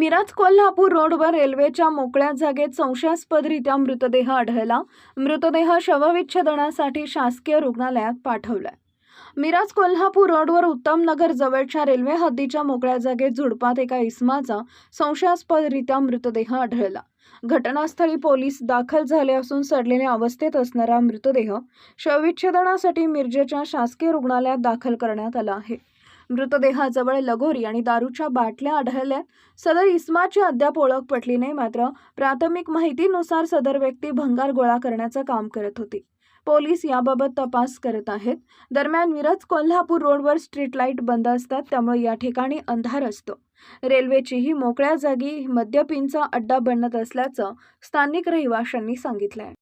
मिराज कोल्हापूर रोडवर रेल्वेच्या मोकळ्या जागेत संशयास्पदरित्या मृतदेह आढळला. मृतदेह शवविच्छेदनासाठी शासकीय रुग्णालयात पाठवलाय. मिराज कोल्हापूर रोडवर उत्तम नगर जवळच्या रेल्वे हद्दीच्या मोकळ्या जागेत झुडपात एका इसमाचा संशयास्पदरित्या मृतदेह आढळला. घटनास्थळी पोलीस दाखल झाले असून सडलेल्या अवस्थेत असणारा मृतदेह शवविच्छेदनासाठी मिरजेच्या शासकीय रुग्णालयात दाखल करण्यात आला आहे. मृतदेहाजवळ लगोरी आणि दारूच्या बाटल्या आढळल्या सदर इस्माची अद्याप ओळख पटली नाही मात्र प्राथमिक माहितीनुसार सदर व्यक्ती भंगार गोळा करण्याचं काम करत होती. पोलीस याबाबत तपास करत आहेत. दरम्यान मिरज कोल्हापूर रोडवर स्ट्रीट लाइट बंद असतात त्यामुळे या ठिकाणी अंधार असतो. रेल्वेचीही मोकळ्या जागी मद्यपींचा अड्डा बनत असल्याचं स्थानिक रहिवाशांनी सांगितलं आहे